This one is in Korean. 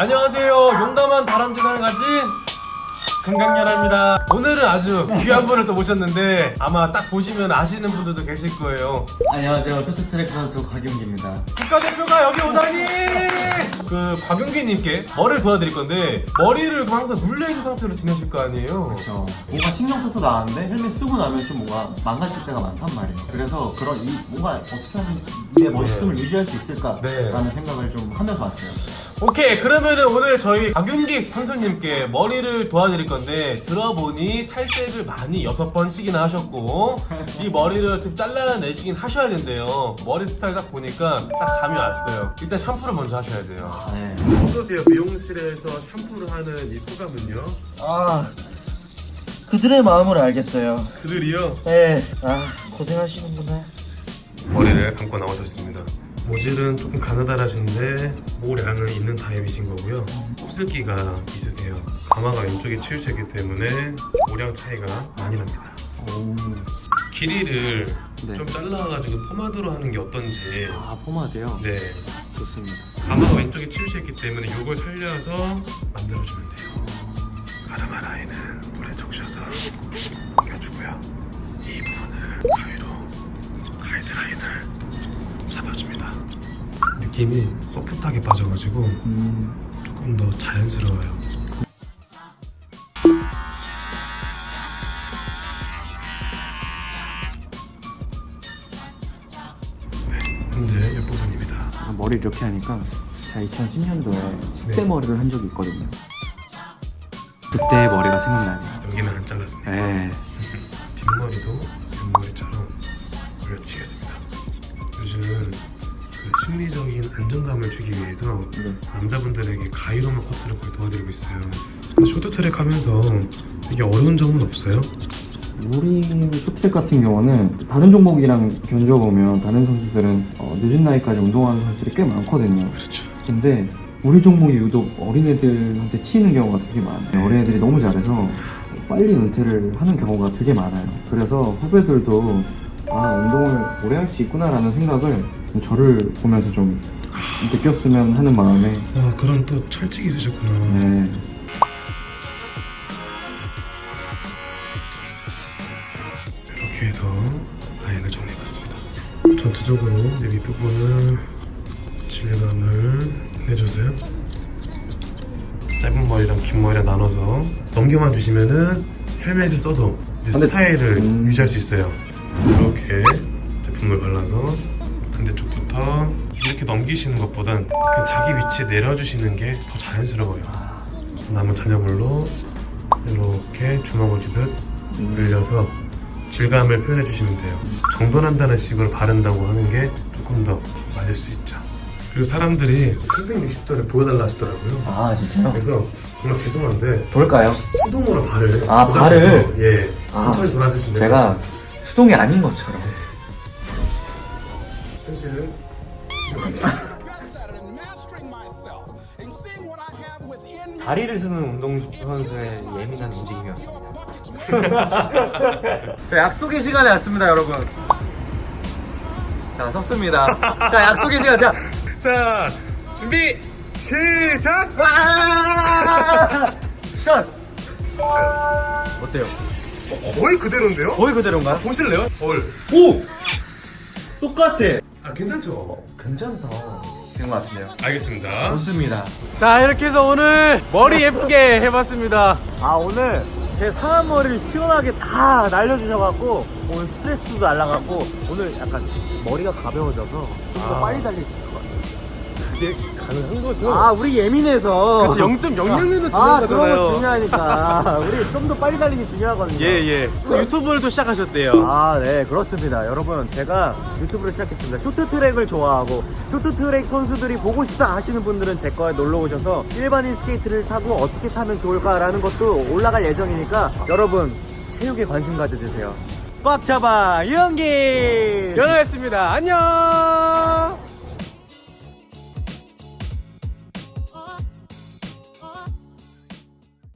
안녕하세요. 용감한 다람쥐상을 가진 금강렬입니다. 오늘은 아주 귀한 분을 또 모셨는데 아마 딱 보시면 아시는 분들도 계실 거예요. 안녕하세요. 쇼트트랙 선수 곽윤기입니다. 국가대표가 여기 오다니! 그 박용기님께 머리를 도와드릴 건데 머리를 항상 물려있는 상태로 지내실 거 아니에요? 그렇죠. 뭔가 신경 써서 나왔는데 헬멧 쓰고 나면 좀 뭔가 망가질 때가 많단 말이에요. 그래서 그런 이 뭔가 어떻게 하면 내 멋있음을 유지할 수 있을까라는 네. 생각을 좀 하면서 왔어요. 오케이 그러면은 오늘 저희 박윤기 선수님께 머리를 도와드릴 건데 들어보니 탈색을 많이 여섯 번씩이나 하셨고 이 머리를 좀 잘라내시긴 하셔야 된대요 머리 스타일 딱 보니까 딱 감이 왔어요 일단 샴푸를 먼저 하셔야 돼요 네. 어떠세요 미용실에서 샴푸를 하는 이 소감은요? 아 그들의 마음을 알겠어요. 그들이요 네. 아 고생하시는구나. 머리를 감고 나오셨습니다 모질은 조금 가느다라신데 모량은 있는 타입이신 거고요 곱슬기가 있으세요 가마가 왼쪽에 치우쳤기 때문에 모량 차이가 많이 납니다 오. 길이를 네. 좀 잘라가지고 포마드로 하는 게 어떤지 아 포마드요. 네 좋습니다. 가마가 왼쪽에 치우쳤기 때문에 이걸 살려서 만들어주면 돼요 가르마 라인은 물에 적셔서 느낌이 소프트하게 빠져가지고 음. 조금 더 자연스러워요 네, 현재 이 부분입니다 아, 머리 이렇게 하니까 제가 2010년도에 10대 네. 머리를 한 적이 있거든요. 그때 머리가 생각나네요. 여기는 안 잘랐으니까 네. 뒷머리도 옆머리처럼 올려치겠습니다. 요즘 그 심리적인 안정감을 주기 위해서 네. 남자분들에게 가이로마 코스를 거의 도와드리고 있어요. 쇼트트랙 하면서 되게 어려운 점은 없어요? 우리 쇼트랙 같은 경우는 다른 종목이랑 견줘보면 다른 선수들은 어, 늦은 나이까지 운동하는 선수들이 꽤 많거든요. 그렇죠. 근데 우리 종목이 유독 어린애들한테 치이는 경우가 되게 많아요. 어린애들이 너무 잘해서 빨리 은퇴를 하는 경우가 되게 많아요. 그래서 후배들도 아 운동을 오래 할 수 있구나라는 생각을 좀 저를 보면서 좀 느꼈으면 하는 마음에 아 그런 또 철칙이 있으셨구나. 네. 이렇게 해서 라인을 정리해봤습니다. 전체적으로 이제 윗부분을 질감을 내주세요. 짧은 머리랑 긴 머리랑 나눠서 넘겨만 주시면은 헬멧을 써도 이제 근데- 스타일을 음. 유지할 수 있어요. 이렇게 제품을 발라서 반대쪽부터 이렇게 넘기시는 것보단 그냥 자기 위치에 내려주시는 게 더 자연스러워요. 남은 잔여물로 이렇게 주먹을 쥐듯 늘려서 질감을 표현해 주시면 돼요. 정돈한다는 식으로 바른다고 하는 게 조금 더 맞을 수 있죠. 그리고 사람들이 360도를 보여달라 하시더라고요. 아 진짜요? 그래서 정말 죄송한데 돌까요? 수동으로 발을 아, 발을? 예 아, 천천히 돌아주시면 돼요. 제가 수동이 아닌 것처럼. 다리를 쓰는 운동 선수의 예민한 움직임이었습니다. 자, 약속의 시간이 왔습니다, 여러분. 자, 섰습니다. 자, 약속의 시간, 자. 자 준비 시작. 샷! 어때요? 거의 그대로인데요? 거의 그대로인가요? 보실래요? 헐. 오! 똑같아. 아 괜찮죠? 괜찮다. 되는 것 같은데요? 알겠습니다. 좋습니다. 자, 이렇게 해서 오늘 머리 예쁘게 해봤습니다. 아, 오늘 제 상한 머리를 시원하게 다 날려주셔갖고 오늘 스트레스도 날라갔고 오늘 약간 머리가 가벼워져서 좀더 아. 빨리 달릴 수 있을 것 그게 가능한 거죠? 아, 우리 예민해서. 그치 0.06년도 아. 그런 거 중요하니까. 우리 좀 더 빨리 달리는 게 중요하거든요. 예, 예. 또 유튜브를 또 시작하셨대요. 아, 네, 그렇습니다. 여러분, 제가 유튜브를 시작했습니다. 쇼트트랙을 좋아하고, 쇼트트랙 선수들이 보고 싶다 하시는 분들은 제 거에 놀러 오셔서 일반인 스케이트를 타고 어떻게 타면 좋을까라는 것도 올라갈 예정이니까, 여러분, 체육에 관심 가져주세요. 꽉 잡아, 유영기! 연아였습니다. 안녕!